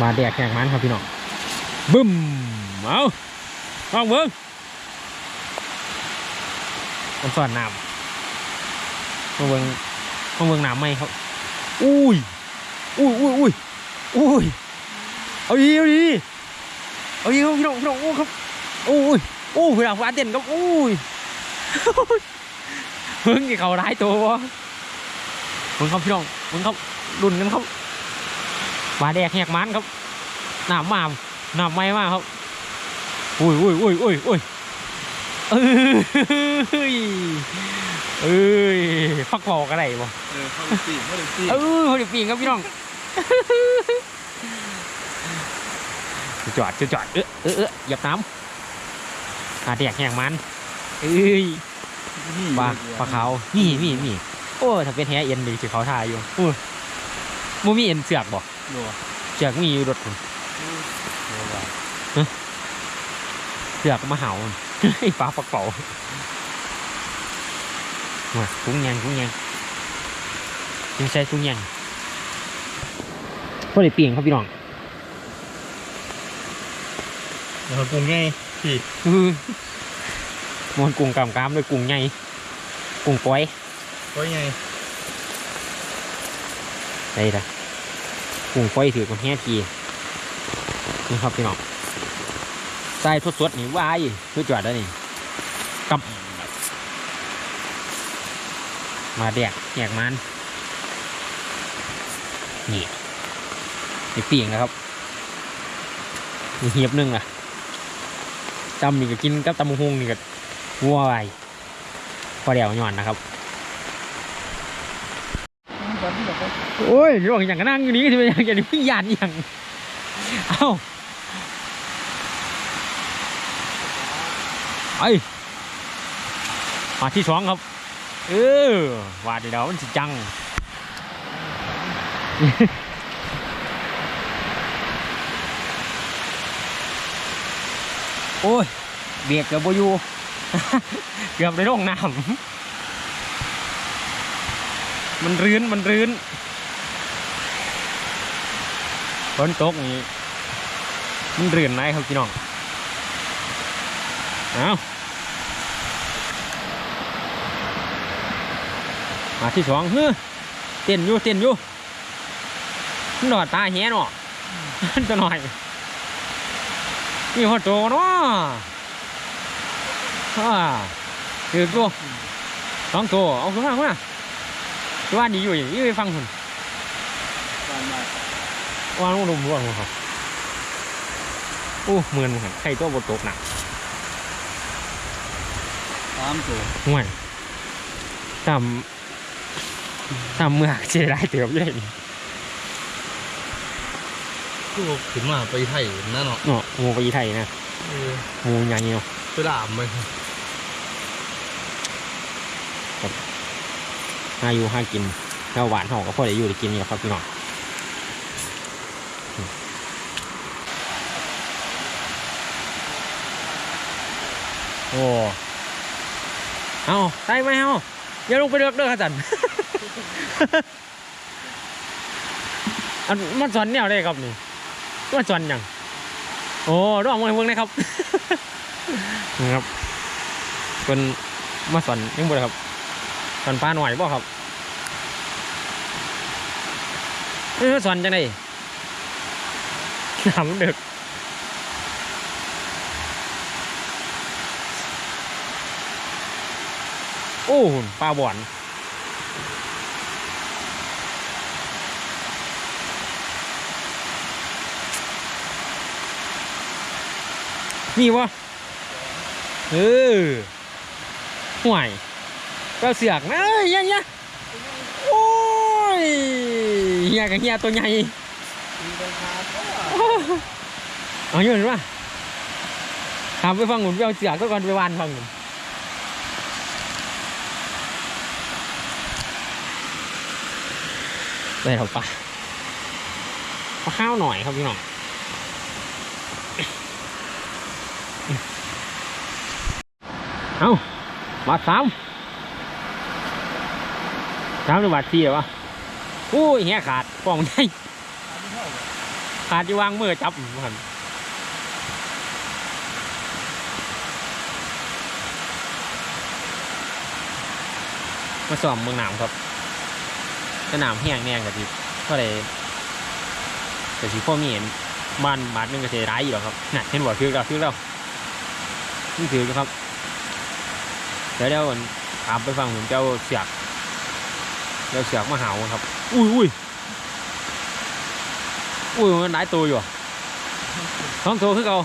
มาแดกแข่งมันครับพี่น้องบึ้มเอาลองเบิ้งมันสอนน้ำมาเบิ้งมาเบิ้งน้ำไหมครับอุ้ยอุ้ยอุ้ยอุ้ยอุ้ยเอาดีเอาดีเอาดีครับพี่น้องพี่น้องโอ้ครับโอ้ยโอ้พี่น้องฟ้าเต้นครับโอ้ยเพิ่งกี่เขาร้ายตัววะเพิ่งครับพี่น้องเพิ่งครับรุนกันครับ มาแดกแหกมันครับหนามมามหนามไม่มากครับอุ้ยอุ้ยอุ้ยอุ้ยอุ้ยเอ้ยเอ้ยฟักบอกอะไรบ่เออเข้าไปปีเข้าไปปีเออพอดีปีงครับพี่น้องจอดจอดเออเออเออหยับน้ำอาแดกแหงมันเอ้ยปลาปลาเขาวนี่นี่นี่โอ้ถ้าเป็นแฮเอ็นดีสิเขาทายอยู่โอ้ยมูมีเอ็นเสือกบ่ นัวเสือกมีอยู่รถผมนัวว่ะเสือกมาเห่าไอ้ปลาปลาเป๋ามากุ้งยังกุ้งยังยังใช้กุ้งยังพอดีปีงครับพี่น้องแล้วปรุงไงพี่อืมมวนกุ้งกำกามด้วยกุ้งใหญ่กุ้งก้อยว่าไงได้ละ กุ้งก้อยถือคนแห่ทีนี่ครับพี่น้องใส่ทดสดๆนี่ว้ายคือจอดแล้วนี่กับมาแดกแยกมันนี่นี่ปีงนะครับนี่เหียบหนึงล่ะจำนี่ก็กินกับตำมะฮุงนี่ก็วัวไปพอเดียวหย่อนนะครับ โอ้ยเรื่องอย่างก็นั่งอยู่นี่ที่เป็นอย่างอย่างนี้พี่ยานอย่างเอ้าไอ้มาที่สองครับ เออวาดเดี๋ยวมันสิจังโอ้ยเบียกเกือบโบอยูเกือบได้ลงน้ำ มันรื้น มันรื้นฝนตกนี่มันเรือนไหนครับพี่น้อง เอามาที่สองเฮ้อเต้นอยู่เต้นอยู่มันดอดตาแหนเนาะจะหน่อยนี่หัวโตเนาะอ่าถือตัวสองตัวเอาขึ้นมาขึ้นมา ว่าดีอยู่อย่างนี้ไปฟังคุณบานมาว่าลุงลุมร่วงครับโอ้เหมือนเหมือนใครตัวบนตกหนักสามตัวห่วยทำทำเมือกเจได้เติบเลยนี่กูขึ้นมาไปไทยนั่นเนาะเนาะงูไปไทยนะเอองูใหญ่เนาะไปด่ามมัน หาอยู่หากินข้าวหวานหอก็พอได้อยู่ได้กินนี่แหละครับพี่น้องโอ้เอาได้ไหมเอาอย่าลงไปเลือกเด้อค่ะจันอันมันสอนแนวได้ครับนี่มันสอนยังโอ้ดอกมวยเมืองนะครับนะครับเป็นมาสอนยังบ่ได้ครับ สอนปลาหน่อยบ่ครับเอ้ยสอนจังไดน้ำดึกโอ้หุ่นปลาบ่อนมีวะเออห่วย ก็เสือกนะเอ้ยเฮียเฮียโอ้ยเฮียกับเฮียตัวใหญ่เอาอยู่เห็นปะถามไปฟังหนุนไปเอาเสือกก็ก่อนไปวานฟังหนุนได้หรอปะข้าวหน่อยครับพี่น้องเอาบาสาม สามหรือบาทสี่เหรอวะอุ้ยเฮียขาดกล่องใหญ่ขาดที่วางมือจับมันมาสอมเมืองหนามครับสนามแห้งแน่กะทิก็เลยแต่สิพ่อมีเห็นบ้านบาทนึงก็เสียร้ายอยู่หรอกครับน่ะเห็นบ่ถือแล้วถือแล้วนี่ถือครับเดี๋ยวเดี๋ยวผมถามไปฟังผมเจ้าเสียก เจ้าเสียกมาหาวครับ อุ้ยอุ้ยอุ้ยมันหลายตัวอยู่อะท้องตัวคือเก่า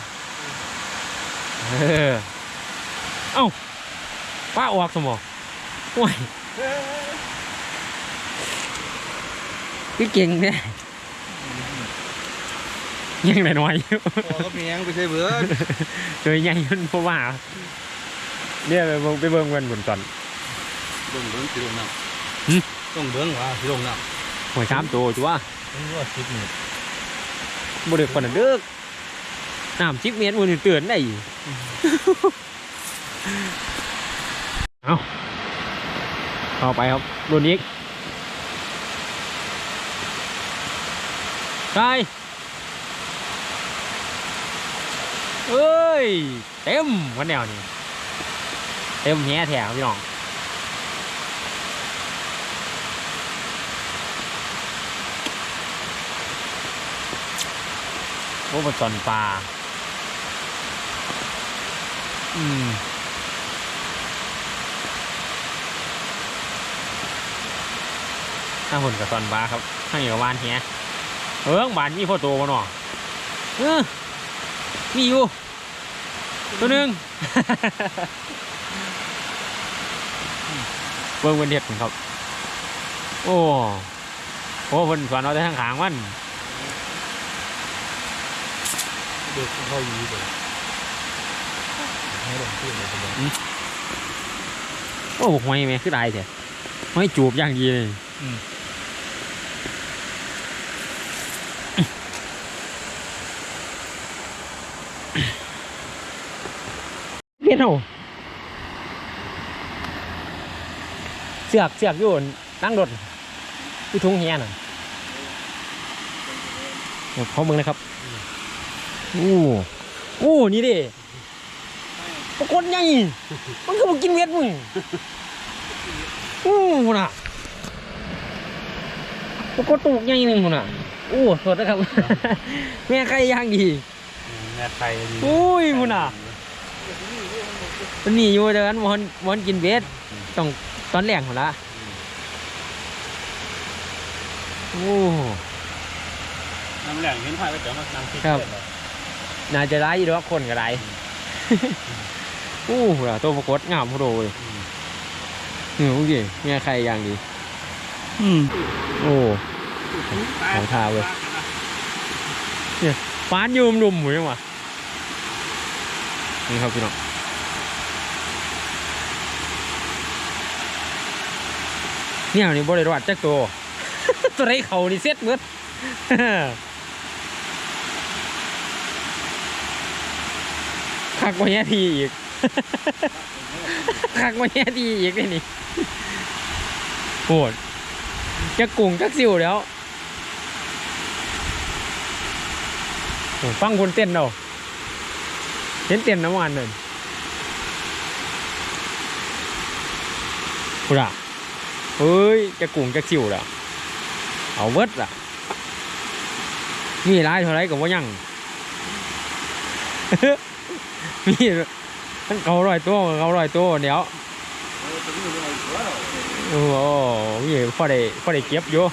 เออเอ้าป้าออกสมองโอ้ยคือเก่งเนี่ยยังหน่อยๆอยู่พอก็มียังไปใช้เบิร์ดตัวใหญ่มันเพราะว่าเนี่ยไปเบิ่งไปเบิ่งกันบนก่อนเบิ้งเบิ้งสิลงน้หึำ ต้องเบิ้งว่าสิลงน้หอยสามตัวจ้ะำมันว่าสิบเมตรบ่ได้คนนั้นเด้อน้ำจิกเมียนมันเตือนได้อยู่เอาเข้าไปครับรุ่นนี้ใช่เอ้ย เต็มวันแนวนี่เต็มแง่แถวพี่น้อง โอ้ปลาช่อนปลา อืมถ้าหุ่นกับซอนปลาครับข้างเหนือวานเฮียเอิ้งบานมีพ่อโตมาหนอเออมีอยู่ ตัวหนึ่งเบิ่งเป็นเด็ดครับ โอ้โหเพิ่นสอนเอาแต่ทางขางมัน เด็กเข้าอยู่เลยให้ลงขึ้นเลยไปเลยโอ้หอยแม่คือได้เถอะหอยจูบอย่างดีเลยเพี้ยนเอาเสือกเสือกอยู่นั่งรถที่ทุ่งเฮียน่ะขาเมืองนะครับ อู้อู้นี่ดิปรากฏยังอีมันก็มากินเม็ดมึงอู้หูน่ะปรากฏตูกยังอีหนึ่งหูน่ะอู้สดนะครับ แม่ไก่ย่างดีแม่ไทยดีอุ้ยหูน่ะมันหนีอยู่แต่กันมันมันกินเบ็ดต้องตอนแรกหมดละโอ้น้ำแหลงเห็นไทยไปเดี๋ยวมานั่งคิดครับ น่าจะร้ายอยู่ดอกคนก็ได้อู้หูน่ะตัวปรากฏงามโพโดเลยเออโอเคแม่ไก่ย่างดี อืม โอ้ของทาเว้ยฟานยูมดุมหมูยังวะนี่ครับพี่น้องเนี่ยนี่บริวารจักตัว ตัวไรเขานี่เซ็ตหมืด คักกว่าแย่ทีอีกคักกว่าแย่ทีอีกเลยนี่โหดจะกุ่งจักสิวแล้วฟังคนเต้นเนาะเห็นเต้นน้ำมันเลยกูด่ะเฮ้ยจะกุ่งจะคิวล่ะเอาเวิร์ดล่ะมีร้ายเท่าไรกับว่ายัง มีทั้งเขาร้อยตัวเขาร้อยตัวเดี๋ยวโอ้โหมีพอได้พอได้เก็บอยู่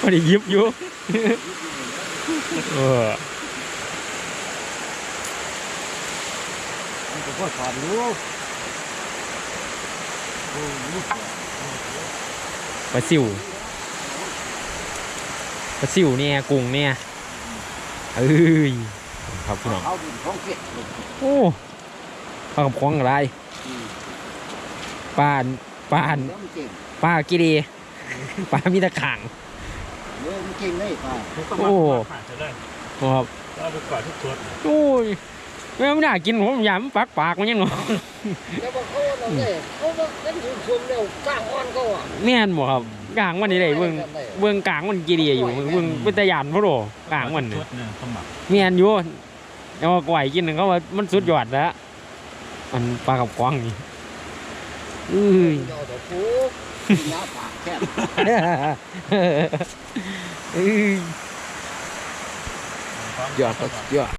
พอได้ยิบอยู่เออมันก็ถอดรู้ปลาซิวปลาซิวเนี่ยกุ้งเนี่ยเอ้ย ครับพี่น้องเอาดินขอาเก็บโอ้ปลากระพงอะไรปลาปลาแล้วมันเก่งปลากีดีปลามีตะขังเยอะมันเก่งเลยปลาโอ้ครับเอาไปกอดทุกตัวโอ้ยไม่ไม่น่ากินผมยำปากปากมันยังหนอแต่บอกเขาเราเนี่ยเขาบอกกันอยู่ชมเร็วกลางอ่อนเขาอะม่นบ่ครับกลางวันนี้เลยเบื้องเบื้องกลางวันกีดีอยู่เบื้องเป็นตะยานพะโลกลางวันเนี่ยแม่นอยู่ เอามาไกวกินหนึ่งเขาว่ามันสุดยอดนะมันปลากับกวางนี่อืออืหัวดยอด